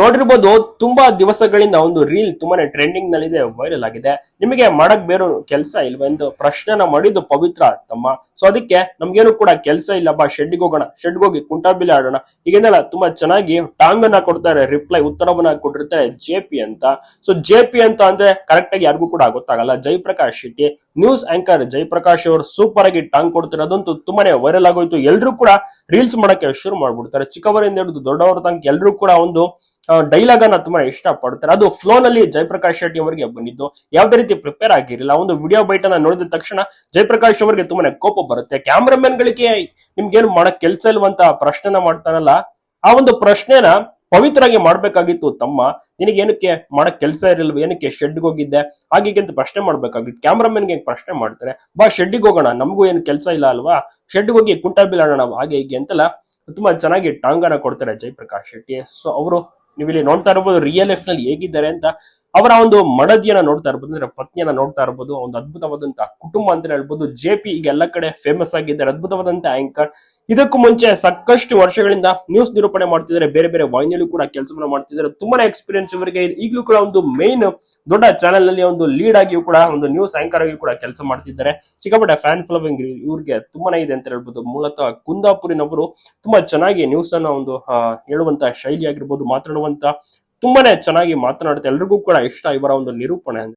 ನೋಡಿರ್ಬೋದು ತುಂಬಾ ದಿವಸಗಳಿಂದ ಒಂದು ರೀಲ್ ತುಂಬಾನೇ ಟ್ರೆಂಡಿಂಗ್ ನಲ್ಲಿದೆ ವೈರಲ್ ಆಗಿದೆ. ನಿಮಗೆ ಮಾಡಕ್ ಬೇರೆ ಕೆಲಸ ಇಲ್ವ ಎಂದು ಪ್ರಶ್ನೆನ ಮಾಡಿದ್ದು ಪವಿತ್ರ ತಮ್ಮ. ಸೊ ಅದಕ್ಕೆ ನಮ್ಗೇನು ಕೂಡ ಕೆಲಸ ಇಲ್ಲ, ಬಾ ಶೆಡ್ಗೆ ಹೋಗೋಣ ಶೆಡ್ಗೆ ಹೋಗಿ ಕುಂಟಾಬಿಲೆ ಆಡೋಣ. ಹೀಗೆಲ್ಲ ತುಂಬಾ ಚೆನ್ನಾಗಿ ಟಾಂಗ್ ಅನ್ನ ಕೊಡ್ತಾರೆ ರಿಪ್ಲೈ ಉತ್ತರವನ್ನ ಕೊಟ್ಟಿರ್ತಾರೆ ಜೆ ಪಿ ಅಂತ. ಸೊ ಜೆ ಪಿ ಅಂತ ಅಂದ್ರೆ ಕರೆಕ್ಟ್ ಆಗಿ ಯಾರಿಗೂ ಕೂಡ ಗೊತ್ತಾಗಲ್ಲ. ಜಯಪ್ರಕಾಶ್ ಶೆಟ್ಟಿ ನ್ಯೂಸ್ ಆಂಕರ್ ಜಯಪ್ರಕಾಶ್ ಅವರು ಸೂಪರ್ ಆಗಿ ಟಾಂಗ್ ಕೊಡ್ತಿರೋದಂತೂ ತುಂಬಾನೇ ವೈರಲ್ ಆಗೋಯ್ತು. ಎಲ್ಲರೂ ಕೂಡ ರೀಲ್ಸ್ ಮಾಡಕ್ಕೆ ಶುರು ಮಾಡ್ಬಿಡ್ತಾರೆ. ಚಿಕ್ಕವರಿಂದ ಹಿಡಿದು ದೊಡ್ಡವರ ತನಕ ಎಲ್ಲರೂ ಕೂಡ ಒಂದು ಡೈಲಾಗ್ ಅನ್ನ ತುಂಬಾ ಇಷ್ಟ ಪಡ್ತಾರೆ ಅದು ಫ್ಲೋ ನಲ್ಲಿ ಜಯಪ್ರಕಾಶ್ ಶೆಟ್ಟಿ ಅವರಿಗೆ ಬಂದಿದ್ದು. ಯಾವ್ದೇ ರೀತಿ ಪ್ರಿಪೇರ್ ಆಗಿರಲಿಲ್ಲ. ಒಂದು ವಿಡಿಯೋ ಬೈಟ್ ಅನ್ನ ನೋಡಿದ ತಕ್ಷಣ ಜಯಪ್ರಕಾಶ್ ಅವರಿಗೆ ತುಂಬಾನೇ ಕೋಪ ಬರುತ್ತೆ. ಕ್ಯಾಮ್ರಾಮನ್ ಗಳಿಗೆ ನಿಮ್ಗೇನು ಮಾಡಕ್ ಕೆಲ್ಸ ಇಲ್ವಂತ ಪ್ರಶ್ನೆನ ಮಾಡ್ತಾನಲ್ಲ ಆ ಒಂದು ಪ್ರಶ್ನೆನ ಪವಿತ್ರವಾಗಿ ಮಾಡ್ಬೇಕಾಗಿತ್ತು ತಮ್ಮ. ನಿನಗೇನಕ್ಕೆ ಮಾಡಕ್ ಕೆಲಸ ಇರಲಿಲ್ವ? ಏನಕ್ಕೆ ಶೆಡ್ಗೆ ಹೋಗಿದ್ದೆ? ಹಾಗೆ ಹೀಗೆ ಅಂತ ಪ್ರಶ್ನೆ ಮಾಡ್ಬೇಕಾಗಿತ್ತು. ಕ್ಯಾಮ್ರಾಮನ್ಗೆ ಪ್ರಶ್ನೆ ಮಾಡ್ತಾರೆ, ಬಾ ಶೆಡ್ಗೆ ಹೋಗೋಣ, ನಮಗೂ ಏನು ಕೆಲಸ ಇಲ್ಲ ಅಲ್ವಾ? ಶೆಡ್ಗೆ ಹೋಗಿ ಕುಂಟಾಬಿಲ್ ಆಡೋಣ ಹಾಗೆ ಹೀಗೆ ಅಂತೆಲ್ಲ ತುಂಬಾ ಚೆನ್ನಾಗಿ ಟಾಂಗನ ಕೊಡ್ತಾರೆ ಜಯಪ್ರಕಾಶ್ ಶೆಟ್ಟಿ. ಸೊ ಅವರು ನೀವಿಲ್ಲಿ ನೋಡ್ತಾ ಇರ್ಬೋದು ರಿಯಲ್ ಲೈಫ್ನಲ್ಲಿ ಹೇಗಿದ್ದಾರೆ ಅಂತ ಅವರ ಒಂದು ಮಡದಿಯನ್ನ ನೋಡ್ತಾ ಇರ್ಬೋದು, ಅಂದ್ರೆ ಪತ್ನಿಯನ್ನ ನೋಡ್ತಾ ಇರ್ಬೋದು, ಒಂದು ಅದ್ಭುತವಾದಂತಹ ಕುಟುಂಬ ಅಂತ ಹೇಳ್ಬೋದು. ಜೆ ಪಿ ಈಗ ಎಲ್ಲ ಕಡೆ ಫೇಮಸ್ ಆಗಿದ್ದಾರೆ ಅದ್ಭುತವಾದಂತಹ ಆಂಕರ್ ಇದಕ್ಕೂ ಮುಂಚೆ ಸಾಕಷ್ಟು ವರ್ಷಗಳಿಂದ ನ್ಯೂಸ್ ನಿರೂಪಣೆ ಮಾಡ್ತಿದ್ದಾರೆ, ಬೇರೆ ಬೇರೆ ವಾಹಿನಿಯಲ್ಲೂ ಕೂಡ ಕೆಲಸವನ್ನ ಮಾಡ್ತಿದ್ದಾರೆ. ತುಂಬಾನೇ ಎಕ್ಸ್ಪೀರಿಯನ್ಸ್ ಇವರಿಗೆ. ಈಗಲೂ ಕೂಡ ಒಂದು ಮೇನ್ ದೊಡ್ಡ ಚಾನೆಲ್ನಲ್ಲಿ ಒಂದು ಲೀಡ್ ಆಗಿಯೂ ಕೂಡ, ಒಂದು ನ್ಯೂಸ್ ಆಂಕರ್ ಆಗಿ ಕೂಡ ಕೆಲಸ ಮಾಡ್ತಿದ್ದಾರೆ. ಸಿಕ್ಕಾಪಟ್ಟೆ ಫ್ಯಾನ್ ಫಾಲೋವಿಂಗ್ ಇವ್ರಿಗೆ ತುಂಬಾನೇ ಇದೆ ಅಂತ ಹೇಳ್ಬೋದು. ಮೂಲತಃ ಕುಂದಾಪುರಿನವರು ತುಂಬಾ ಚೆನ್ನಾಗಿ ನ್ಯೂಸ್ ಅನ್ನ ಒಂದು ಹೇಳುವಂತಹ ಹೇಳುವಂತ ಶೈಲಿ ಆಗಿರ್ಬೋದು ಮಾತನಾಡುವಂತ ತುಂಬಾನೇ ಚೆನ್ನಾಗಿ ಮಾತನಾಡುತ್ತೆ. ಎಲ್ರಿಗೂ ಕೂಡ ಇಷ್ಟ ಇವರ ಒಂದು ನಿರೂಪಣೆ